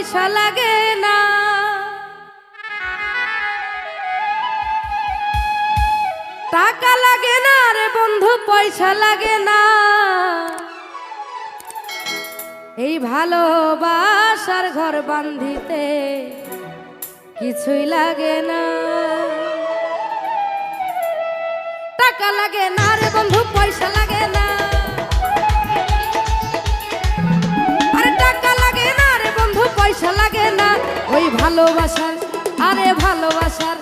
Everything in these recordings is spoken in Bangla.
পয়সা লাগে না। টাকা লাগে না রে বন্ধু, পয়সা লাগে না। এই ভালোবাসার ঘর বান্ধিতে কিছুই লাগে না। টাকা লাগে না রে বন্ধু, পয়সা লাগে ভালোবাসার, আরে ভালোবাসার,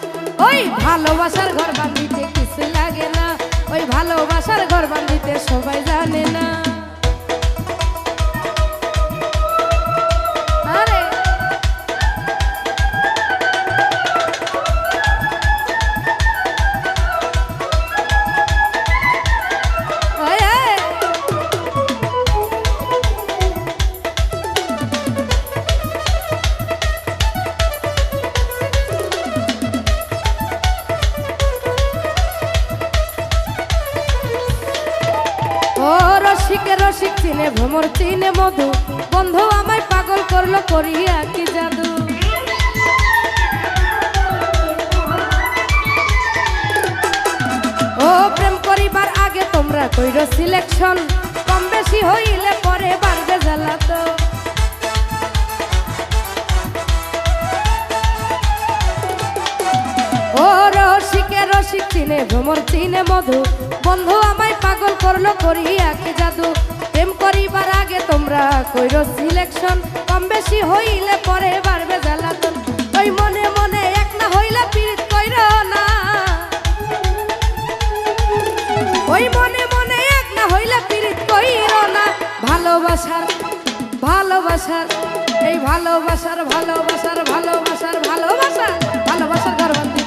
ওই ভালোবাসার ঘর বান্ধিতে কিছু লাগে না, ওই ভালোবাসার ঘর বান্ধিতে সবাই জানে না। ভ্রমর চিনে মধু। বন্ধু, আমায় পাগল করল, করিয়া কি জাদু? ও, প্রেম করিবার আগে তোমরা কইর সিলেকশন কম বেশি হইলে পরে বাড়বে জ্বালা তো ও, রসিকে রসিক চিনে ভ্রমর চিনে মধু। বন্ধু, আমায় পাগল করল, করিয়া কি জাদু? প্রেম করিবার আগে তোমরা কইর সিলেকশন কম বেশি হইলে পরে বাড়বে জ্বালাতন। ওই মনে মনে এক না হইলে পীড়িত কইর না। ওই মনে মনে এক না হইলে পীড়িত কইর না। ভালোবাসার ভালোবাসার, এই ভালোবাসার ভালোবাসার ভালোবাসার ভালোবাসা ভালোবাসার গর্বান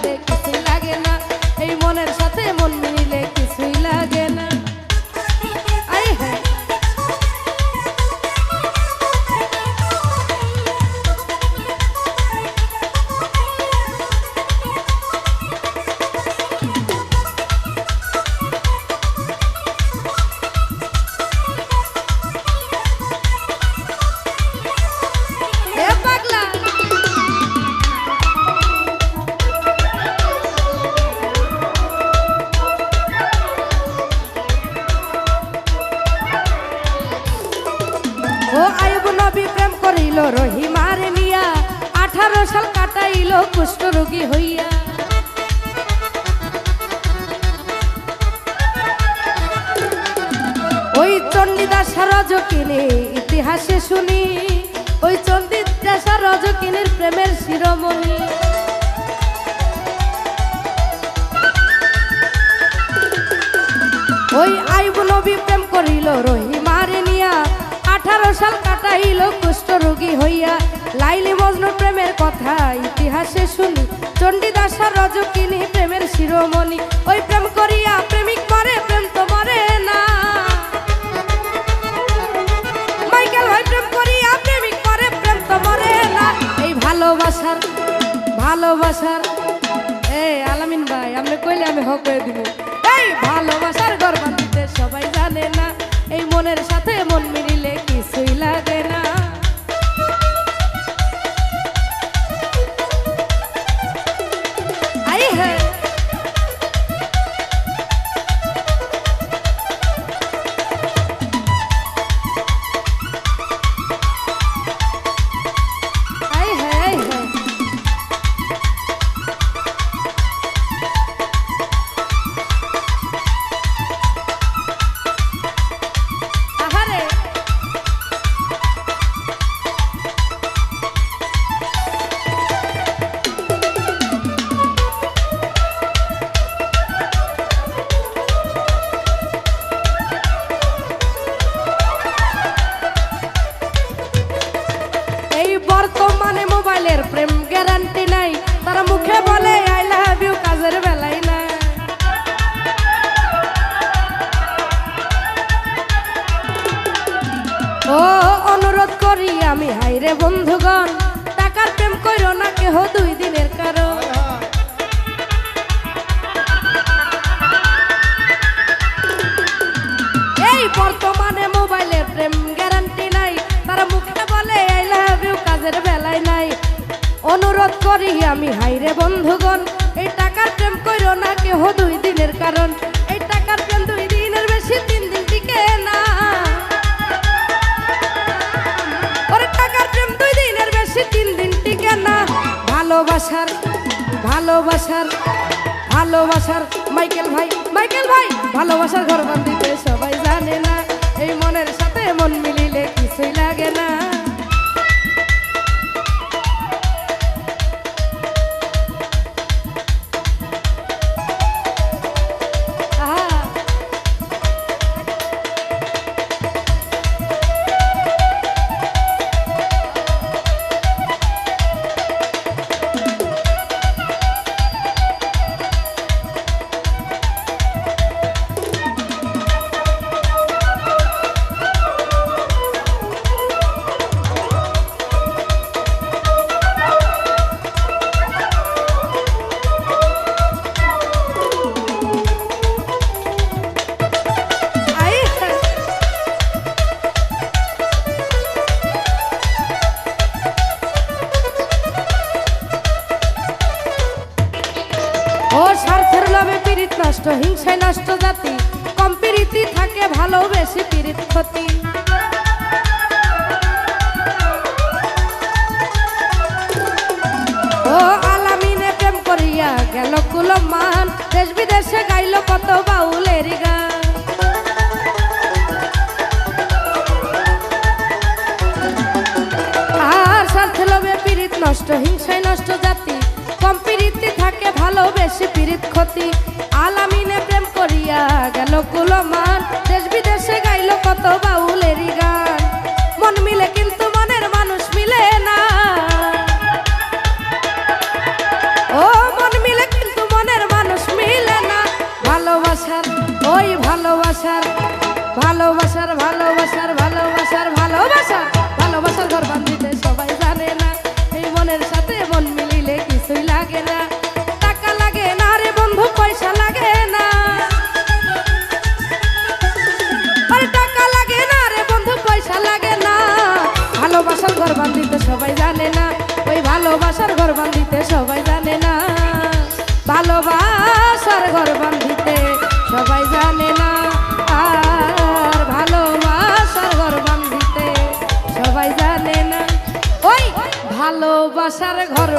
কুষ্ঠ রোগী হইয়া। ওই চণ্ডীদাস রজকিনী ইতিহাসে শুনি, ওই চণ্ডীদাস রজকিনীর প্রেমের শিরোমণি। ওই আইব নবী প্রেম করিল রহিমারে নিয়া, আঠারো সাল কাটাইল কুষ্ঠ রোগী হইয়া। লাইলি মজনু প্রেমের কথা, ইতিহাসে শুনি। চণ্ডীদাসা রজকিনী প্রেমের শিরোমণি। ওই প্রেম করিয়া প্রেমিক মরে, প্রেম তো মরে না। মাইকেল ভাই প্রেম করিয়া প্রেমিক মরে, প্রেম তো না। এই ভালোবাসার ভালোবাসার এই আলামিন ভাই, আপনি কইলে আমি হক করে দিব। এই ভালোবাসার গর্বান দিতে সবাই জানে না। এই মনের সাথে মন মিলিলে কিছুই লাগে না। হাইরে বন্ধুগণ, টাকার প্রেম কইর না কেহ দুই দিনের কারণ। এই বর্তমানে মোবাইলের প্রেম গ্যারান্টি নাই, তারা মুখে বলে আই লাভ ইউ কাজের বেলায় করি আমি হাইরে বন্ধুগণ, এই টাকার প্রেম কইরো না কেহ দুই দিনের কারণ। ভালোবাসার ভালোবাসার ভালোবাসার। মাইকেল ভাই মাইকেল ভাই, ভালোবাসার ঘর বান্ধিতে সবাই জানে না, এই মনের সাথে মন মিলিলে কিছুই লাগে না। লোভে পীড়িত, নষ্ট, হিংসায় নষ্ট জাতি। কম পীড়িতি থাকে ভালোবেসে পীড়িত ক্ষতি। ও আলামিনে প্রেম করিয়া গেল কুলমান আলামিনে প্রেম করিয়া গেল কুলমান। দেশ বিদেশে গাইল কত বাউলেরই গান। মন মিলে কিন্তু মনের মানুষ মিলে না। ও, মন মিলে কিন্তু মনের মানুষ মিলে না। ভালোবাসার, ওই ভালোবাসার ভালোবাসার ভালোবাসার ভালোবাসার ভালোবাসার ভালোবাসার ঘর ভালোবাসার ঘর